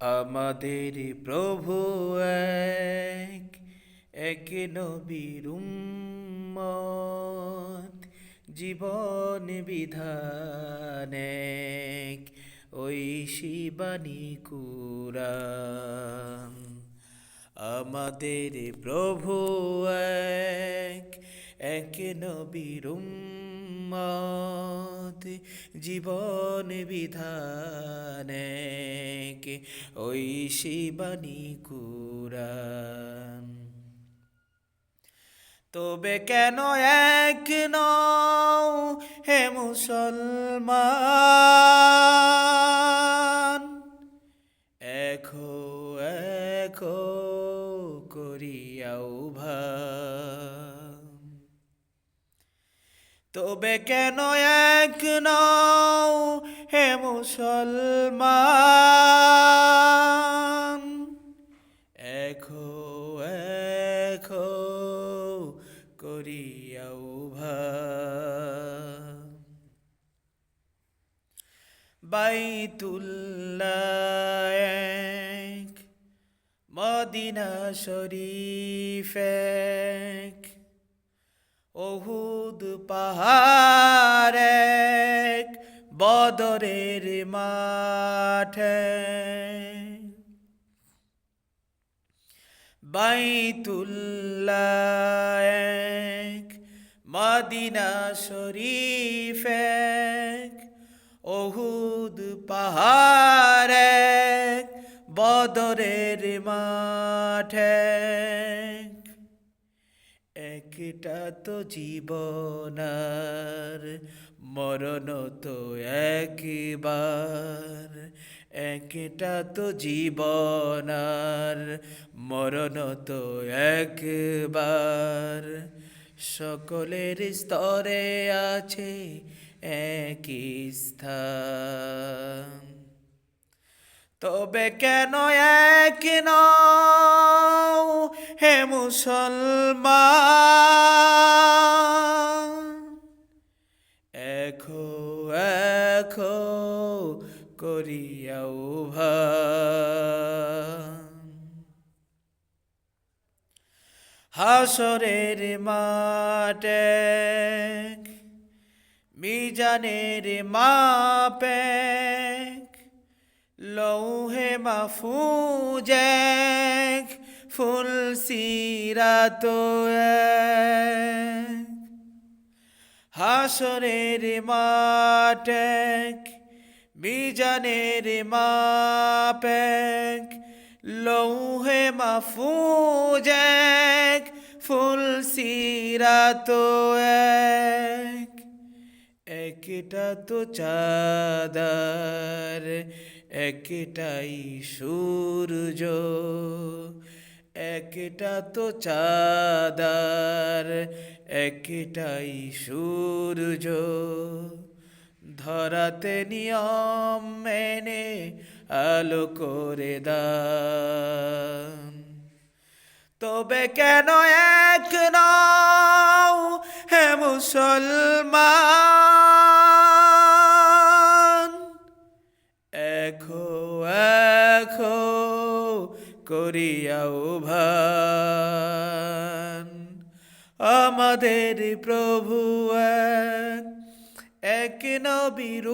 আমাদের প্রভু এক এক নবীর জীবন বিধান ওই শিবানী কুরান। আমাদের প্রভু এক এক নবীর উম্মত জীবন বিধান এক ওই শিবানী কুরান। তবে কেন এক নও হে মুসলমান? এখো এখো করিয়াও ভাব তবে কেন এক নও হে মুসলমান? এখো এখো করিয়াও বাইতুল্লাহ এক মদিনা শরীফ এক ওহুদ পাহাড় বদরের মাঠে। বাইতুল্লাহ এক মদিনা শরীফ এক এক বদরের মাঠে। একটা তো জীবনার মরণ তো একবার। একটা তো জীবনার মরণ তো একবার। সকলের স্তরে আছে একই স্থান। তবে কেন এক হে মুসলমান? এখো এখো করিয়াও হাসরের মাঠে মিজানের মাপে লৌহে এক ফুল সিরাত এক। হাসরের মাটেক মিজানের মাপেক, লৌহে মাফুজ এক ফুল সিরাত এক। একটা তো চাদার একটাই সূর্য, একটা তো চাদার, একটাই সূর্য। ধরাতে নিয়ম মেনে আলো করে দান তবে কেন এক নাও হে মুসলমান? করিয়াও আমাদের প্রভু এক নবীর